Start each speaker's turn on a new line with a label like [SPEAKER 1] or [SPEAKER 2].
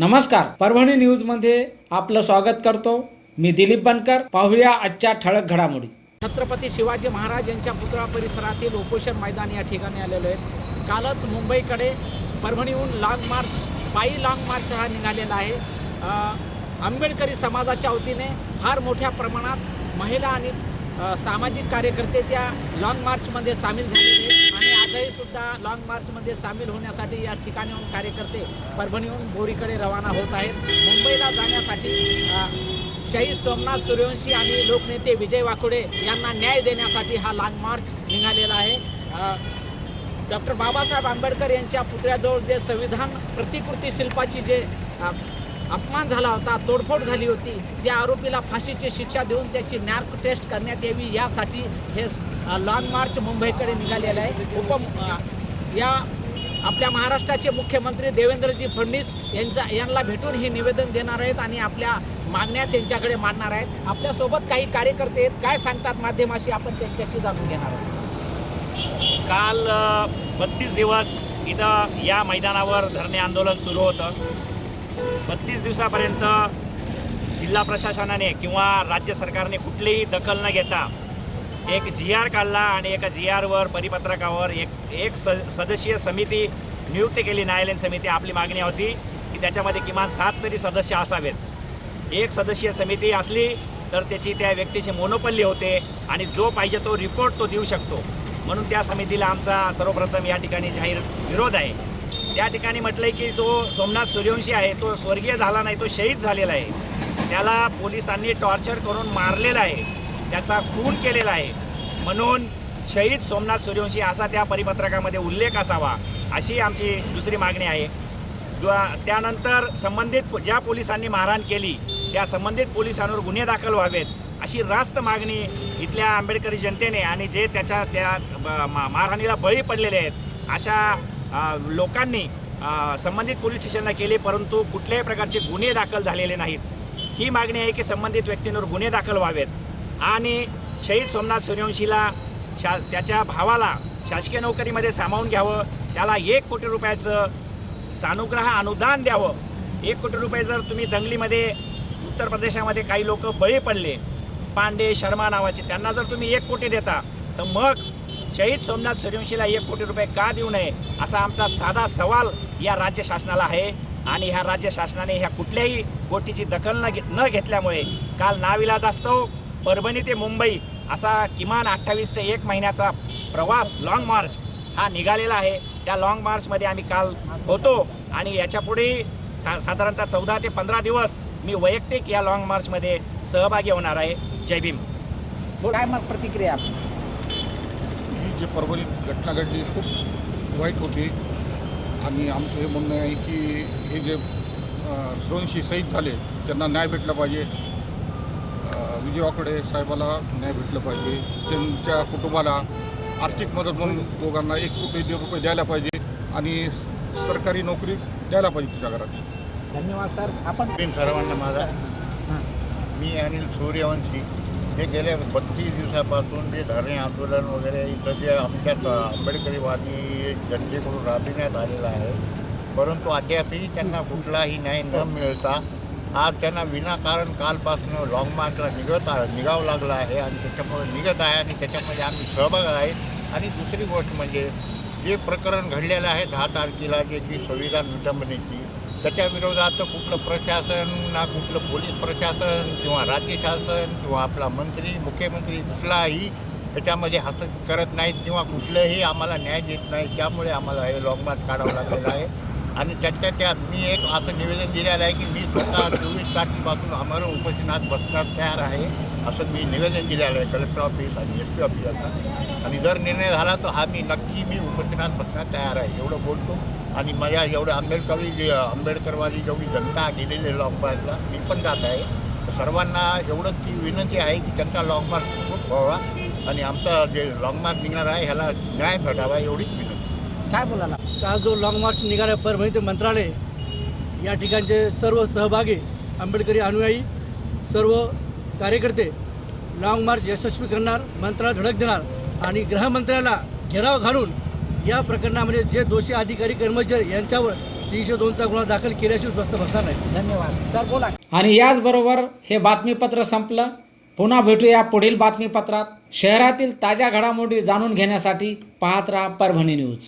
[SPEAKER 1] नमस्कार परभणी न्यूजमध्ये आपलं स्वागत करतो. मी दिलीप बनकर पाहूया आजच्या ठळक घडामोडी.
[SPEAKER 2] छत्रपती शिवाजी महाराज यांच्या पुतळा परिसरातील उपोषण मैदान या ठिकाणी आलेलो आहे. कालच मुंबईकडे परभणीहून लाँग मार्च पायी लाँग मार्च हा निघालेला आहे. आंबेडकरी समाजाच्या वतीने फार मोठ्या प्रमाणात महिला आणि सामाजिक कार्यकर्ते त्या लाँग मार्चमध्ये सामील झालेले आहेत. आणि आजही सुद्धा लाँग मार्चमध्ये सामील होण्यासाठी या ठिकाणाहून कार्यकर्ते परभणीहून बोरीकडे रवाना होत आहेत. मुंबईला जाण्यासाठी शहीद सोमनाथ सूर्यवंशी आणि लोकनेते विजय वाकुडे यांना न्याय देण्यासाठी हा लाँग मार्च निघालेला आहे. डॉक्टर बाबासाहेब आंबेडकर यांच्या पुतळ्याजवळ जे संविधान प्रतिकृती शिल्पाची जे अपमान झाला होता तोडफोड झाली होती. त्या आरोपीला फाशीची शिक्षा देऊन त्याची नॅर्क टेस्ट करण्यात यावी. यासाठी हे लाँग मार्च मुंबईकडे निघालेलं आहे. उप या आपल्या महाराष्ट्राचे मुख्यमंत्री देवेंद्रजी फडणवीस यांचा यांना भेटून हे निवेदन देणार आहेत आणि आपल्या मागण्या त्यांच्याकडे मांडणार आहेत. आपल्यासोबत काही कार्यकर्ते आहेत. काय सांगतात माध्यमाशी आपण त्यांच्याशी जाणून घेणार आहोत?
[SPEAKER 3] काल बत्तीस दिवस इथं या मैदानावर धरणे आंदोलन सुरू होतं. बत्तीस दिवसापर्यंत जिल्हा प्रशासनाने किंवा राज्य सरकारने कुठलीही दखल न घेता एक जी आर काढला आणि एका जी आरवर परिपत्रकावर एक एक स सदस्यीय समिती नियुक्त केली. न्यायालयीन समिती आपली मागणी होती की त्याच्यामध्ये किमान सात तरी सदस्य असावेत. एक सदस्यीय समिती असली तर त्याची त्या व्यक्तीची मोनोपल्ली होते आणि जो पाहिजे तो रिपोर्ट तो देऊ शकतो. म्हणून त्या समितीला आमचा सर्वप्रथम या ठिकाणी जाहीर विरोध आहे. त्या ठिकाणी म्हटलंय की तो सोमनाथ सूर्यवंशी आहे तो स्वर्गीय झाला नाही तो शहीद झालेला आहे. त्याला पोलिसांनी टॉर्चर करून मारलेला आहे. त्याचा खून केलेला आहे. म्हणून शहीद सोमनाथ सूर्यवंशी असा त्या परिपत्रकामध्ये उल्लेख असावा अशी आमची दुसरी मागणी आहे. त्यानंतर संबंधित ज्या पोलिसांनी मारहाण केली त्या संबंधित पोलिसांवर गुन्हे दाखल व्हावेत अशी रास्त मागणी इथल्या आंबेडकरी जनतेने आणि जे त्याच्या त्या ब- मा- मारहाणीला बळी पडलेले आहेत अशा लोकांनी संबंधित पोलीस स्टेशनला केले परंतु कुठल्याही प्रकारचे गुन्हे दाखल झालेले नाहीत. ही मागणी आहे की संबंधित व्यक्तींवर गुन्हे दाखल व्हावेत. आणि शहीद सोमनाथ सूर्यवंशीला शा त्याच्या भावाला शासकीय नोकरीमध्ये सामावून घ्यावं त्याला एक कोटी रुपयाचं सानुग्रह अनुदान द्यावं. एक कोटी रुपये जर तुम्ही दंगलीमध्ये उत्तर प्रदेशामध्ये काही लोक बळी पडले पांडे शर्मा नावाचे त्यांना जर तुम्ही एक कोटी देता तर मग शहीद सोमनाथ सूर्यवंशीला एक कोटी रुपये का देऊ नये असा आमचा साधा सवाल या राज्य शासनाला आहे. आणि ह्या राज्य शासनाने ह्या कुठल्याही गोष्टीची दखल न घे न घेतल्यामुळे काल नाविलाज असतो परभणी ते मुंबई असा किमान अठ्ठावीस ते एक महिन्याचा प्रवास लाँग मार्च हा निघालेला आहे. त्या लाँग मार्चमध्ये आम्ही काल होतो आणि याच्यापुढे सा साधारणतः चौदा ते पंधरा दिवस मी वैयक्तिक या लाँग मार्चमध्ये सहभागी होणार आहे. जय भीम.
[SPEAKER 2] काय मग प्रतिक्रिया?
[SPEAKER 4] जी परभणीत घटना घडली खूप वाईट होती. आणि आमचं हे म्हणणं आहे की हे जे सुरवंशी शहीद झाले त्यांना न्याय भेटला पाहिजे. विजय वाकडे साहेबाला न्याय भेटलं पाहिजे. त्यांच्या कुटुंबाला आर्थिक मदत म्हणून दोघांना एक कोटी दीड रुपये द्यायला पाहिजे आणि सरकारी नोकरी द्यायला पाहिजे तुझ्या घरात.
[SPEAKER 2] धन्यवाद सर. आपण
[SPEAKER 5] सर्वांना माझा. मी अनिल सूर्यवंशी हे गेल्या बत्तीस दिवसापासून जे धरणे आंदोलन वगैरे इथं जे आमच्या आंबेडकरीवादी जनतेकडून राबविण्यात आलेलं आहे. परंतु अद्यापही त्यांना कुठलाही न्याय न मिळता आज त्यांना विनाकारण कालपासून लाँग मार्चला निघत निघावं लागलं आहे आणि त्याच्यामुळे निघत आहे आणि त्याच्यामध्ये आम्ही सहभाग आहे. आणि दुसरी गोष्ट म्हणजे जे प्रकरण घडलेलं आहे दहा तारखेला जे की संविधान विटंबनेची त्याच्या विरोधात कुठलं प्रशासन ना कुठलं पोलीस प्रशासन किंवा राज्य शासन किंवा आपला मंत्री मुख्यमंत्री कुठलाही त्याच्यामध्ये हस्तक्षेप करत नाहीत किंवा कुठलंही आम्हाला न्याय देत नाही त्यामुळे आम्हाला हे लॉंग मार्च काढावं लागलेलं आहे. आणि त्याच्या त्यात मी एक असं निवेदन दिलेलं आहे की मी स्वतः चोवीस तारखेपासून आम्हाला उपोषणात बसण्यास तयार आहे असं मी निवेदन दिलेलं आहे कलेक्टर ऑफिस आणि एस पी ऑफिसरला आणि जर निर्णय झाला तर हा मी नक्की मी उपोषणात बसण्यास तयार आहे एवढं बोलतो. आणि माझ्या एवढं आंबेडकरी जे आंबेडकरवादी जेवढी जनता गेलेली लॉंग मार्चला मी पण जात आहे. सर्वांना एवढंच ती विनंती आहे की त्यांचा लॉंग मार्च खूप व्हावा आणि आमचा जे लॉंग मार्च निघणार आहे ह्याला न्याय भेटावा एवढीच विनंती.
[SPEAKER 2] काय बोलायला?
[SPEAKER 6] काल जो लाँग मार्च निघाला परभणी ते मंत्रालय या ठिकाणचे सर्व सहभागी आंबेडकरी अनुयायी सर्व कार्यकर्ते लाँग मार्च यशस्वी करणार मंत्रालय धडक देणार आणि गृहमंत्र्याला घेराव घालून या प्रकरणामध्ये जे दोषी अधिकारी कर्मचारी यांच्यावर तीनशे दोनचा गुन्हा दाखल केल्याशिवाय स्वस्त भरणार नाही.
[SPEAKER 7] धन्यवाद. सर बोला.
[SPEAKER 2] आणि याचबरोबर हे बातमीपत्र संपलं. पुन्हा भेटूया पुढील बातमीपत्रात. शहरातील ताज्या घडामोडी जाणून घेण्यासाठी पाहत राहा परभणी न्यूज.